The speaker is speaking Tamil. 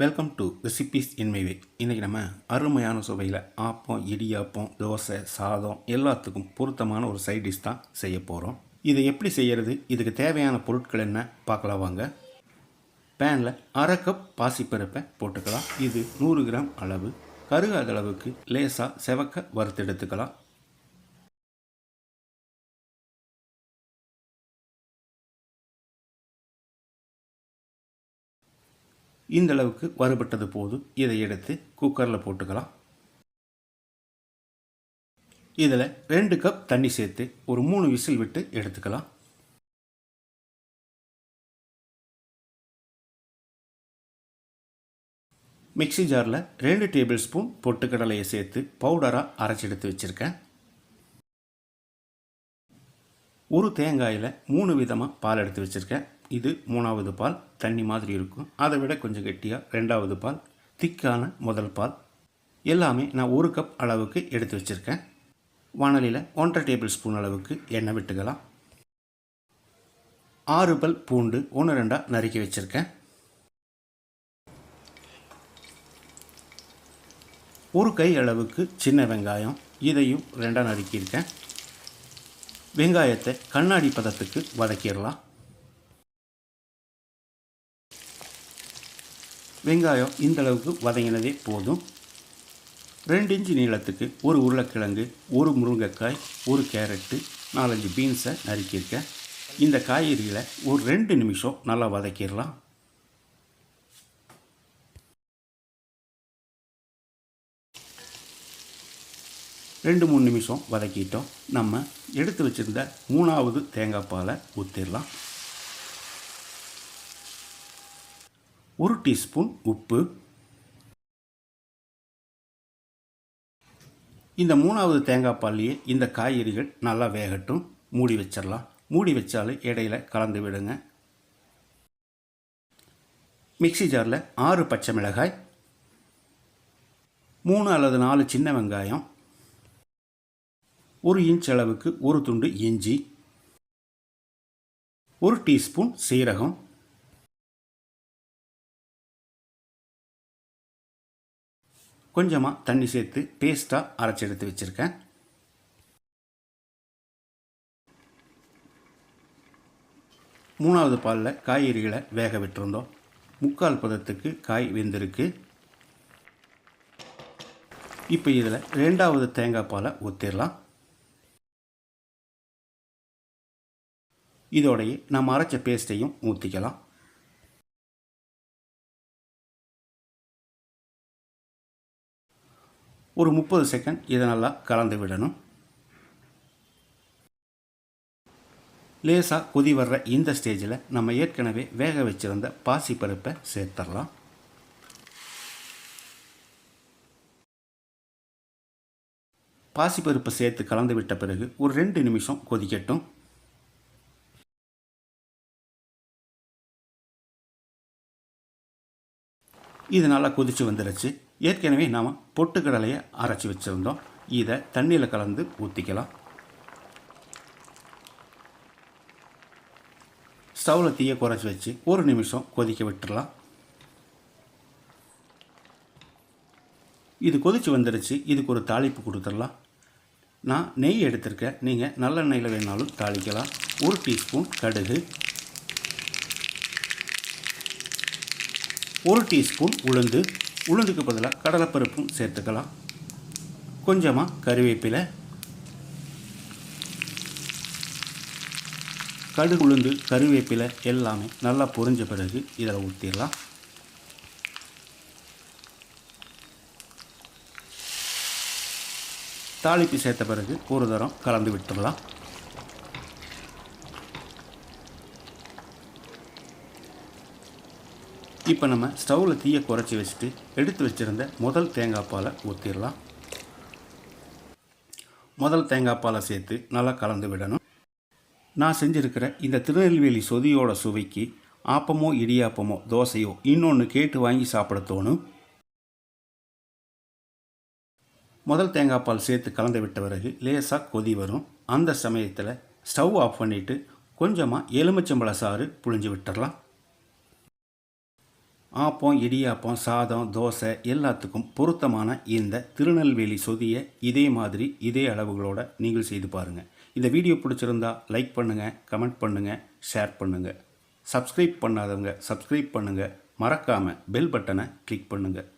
வெல்கம் டு ரெசிபீஸ் இன் இன்றைக்கி நம்ம அருமையான சுவையில் ஆப்பம் இடியாப்பம் தோசை சாதம் எல்லாத்துக்கும் பொருத்தமான ஒரு சைட் டிஷ் தான் செய்ய போகிறோம் இதை எப்படி செய்கிறது இதுக்கு தேவையான பொருட்கள் என்ன? பார்க்கலாம் வாங்க. பேனில் அரை கப் பாசிப்பருப்பை போட்டுக்கலாம். இது நூறு கிராம் அளவு. கருகாத அளவுக்கு லேசாக செவக்க வறுத்தெடுத்துக்கலாம் இந்தளவுக்கு வறுபட்டது போதும் இதை எடுத்து குக்கரில் போட்டுக்கலாம். இதில் ரெண்டு கப் தண்ணி சேர்த்து ஒரு மூணு விசில் விட்டு எடுத்துக்கலாம். மிக்ஸி ஜாரில் ரெண்டு டேபிள் ஸ்பூன் பொட்டுக்கடலையை சேர்த்து பவுடராக அரைச்சி எடுத்து வச்சுருக்கேன். ஒரு தேங்காயில் மூணு விதமாக பால் எடுத்து வச்சுருக்கேன். இது மூணாவது பால் தண்ணி மாதிரி இருக்கும். அதை விட கொஞ்சம் கெட்டியாக ரெண்டாவது பால் திக்கான முதல் பால். எல்லாமே நான் ஒரு கப் அளவுக்கு எடுத்து வச்சுருக்கேன். வானலியில் ஒன்றரை டேபிள் ஸ்பூன் அளவுக்கு எண்ணெய் விட்டுக்கலாம். ஆறு பல் பூண்டு ஒன்று ரெண்டாக நறுக்கி வச்சுருக்கேன். ஒரு கை அளவுக்கு சின்ன வெங்காயம் இதையும் ரெண்டாக நறுக்கியிருக்கேன். வெங்காயத்தை கண்ணாடி பதத்துக்கு வதக்கிடலாம். வெங்காயம் இந்த அளவுக்கு வதங்கினதே போதும். ரெண்டு இன்ச்சு நீளத்துக்கு ஒரு உருளைக்கிழங்கு ஒரு முருங்கைக்காய் ஒரு கேரட்டு நாலஞ்சு பீன்ஸை நறுக்கியிருக்கேன். இந்த காய்கறிகளை ஒரு ரெண்டு நிமிஷம் நல்லா வதக்கிடலாம். ரெண்டு மூணு நிமிஷம் வதக்கிட்டோம். நம்ம எடுத்து வச்சுருந்த மூணாவது தேங்காய் பாலை ஊற்றிடலாம் ஒரு டீஸ்பூன் உப்பு. இந்த மூணாவது தேங்காய் பால்லையே இந்த காய்கறிகள் நல்லா வேகட்டும். மூடி வச்சிடலாம் மூடி வச்சாலும் இடையில கலந்து விடுங்க. மிக்ஸி ஜாரில் ஆறு பச்சை மிளகாய். மூணு அல்லது நாலு சின்ன வெங்காயம். ஒரு இன்ச் அளவுக்கு ஒரு துண்டு இஞ்சி. ஒரு டீஸ்பூன் சீரகம். கொஞ்சமாக தண்ணி சேர்த்து பேஸ்ட்டாக அரைச்சி எடுத்து வச்சுருக்கேன். மூணாவது பாலில் காய்கறிகளை வேக விட்டுருந்தோம். முக்கால் பதத்துக்கு காய் வெந்திருக்கு. இப்போ இதில் ரெண்டாவது தேங்காய் பாலை ஊற்றிடலாம் இதோடையே நம்ம அரைச்ச பேஸ்ட்டையும் ஊற்றிக்கலாம் ஒரு முப்பது செகண்ட் இதை நல்லா கலந்து விடணும். லேசாக கொதி வர்ற இந்த ஸ்டேஜில் நம்ம ஏற்கனவே வேக வச்சுருந்த பாசி பருப்பை சேர்த்துடலாம் பாசிப்பருப்பை சேர்த்து கலந்து விட்ட பிறகு ஒரு ரெண்டு நிமிஷம் கொதிக்கட்டும். இது நல்லா கொதித்து வந்துடுச்சு ஏற்கனவே நாம் பொட்டுக்கடலையை அரைச்சி வச்சுருந்தோம். இதை தண்ணியில் கலந்து ஊற்றிக்கலாம் ஸ்டவ்வில் தீயை குறைச்சி வச்சு ஒரு நிமிஷம் கொதிக்க விட்டுடலாம் இது கொதித்து வந்துடுச்சு இதுக்கு ஒரு தாளிப்பு கொடுத்துடலாம். நான் நெய் எடுத்திருக்கேன். நீங்கள் நல்லெண்ணெயில் வேணாலும் தாளிக்கலாம். ஒரு டீஸ்பூன் கடுகு. ஒரு டீஸ்பூன் உளுந்து. உளுந்துக்கு பதிலாக கடலைப்பருப்பும் சேர்த்துக்கலாம். கொஞ்சமாக கருவேப்பிலை. கடுகு உளுந்து கருவேப்பிலை எல்லாமே நல்லா பொரிஞ்ச பிறகு இதில் ஊற்றிடலாம் தாளிப்பு சேர்த்த பிறகு ஒரு தரம் கலந்து விட்டுடலாம் இப்போ நம்ம ஸ்டவ்வில் தீயை குறைச்சி வச்சுட்டு எடுத்து வச்சுருந்த முதல் தேங்காய் பாலை ஊற்றிடலாம் முதல் தேங்காய் பாலை சேர்த்து நல்லா கலந்து விடணும். நான் செஞ்சுருக்கிற இந்த திருநெல்வேலி சொதியோட சுவைக்கு ஆப்பமோ இடியாப்பமோ தோசையோ இன்னொன்று கேட்டு வாங்கி சாப்பிட தோணும். முதல் தேங்காய் பால் சேர்த்து கலந்து விட்ட பிறகு லேசாக கொதி வரும். அந்த சமயத்தில் ஸ்டவ் ஆஃப் பண்ணிவிட்டு கொஞ்சமாக எலுமிச்சம்பழ சாறு புழிஞ்சு விட்டுடலாம் ஆப்பம் இடியாப்பம் சாதம் தோசை எல்லாத்துக்கும் பொருத்தமான இந்த திருநெல்வேலி சொதியை இதே மாதிரி இதே அளவுகளோட நீங்கள் செய்து பாருங்கள் இந்த வீடியோ பிடிச்சிருந்தா லைக் பண்ணுங்கள் கமெண்ட் பண்ணுங்கள் ஷேர் பண்ணுங்கள் சப்ஸ்கிரைப் பண்ணாதவங்க சப்ஸ்கிரைப் பண்ணுங்கள் மறக்காமல் பெல் பட்டனை கிளிக் பண்ணுங்கள்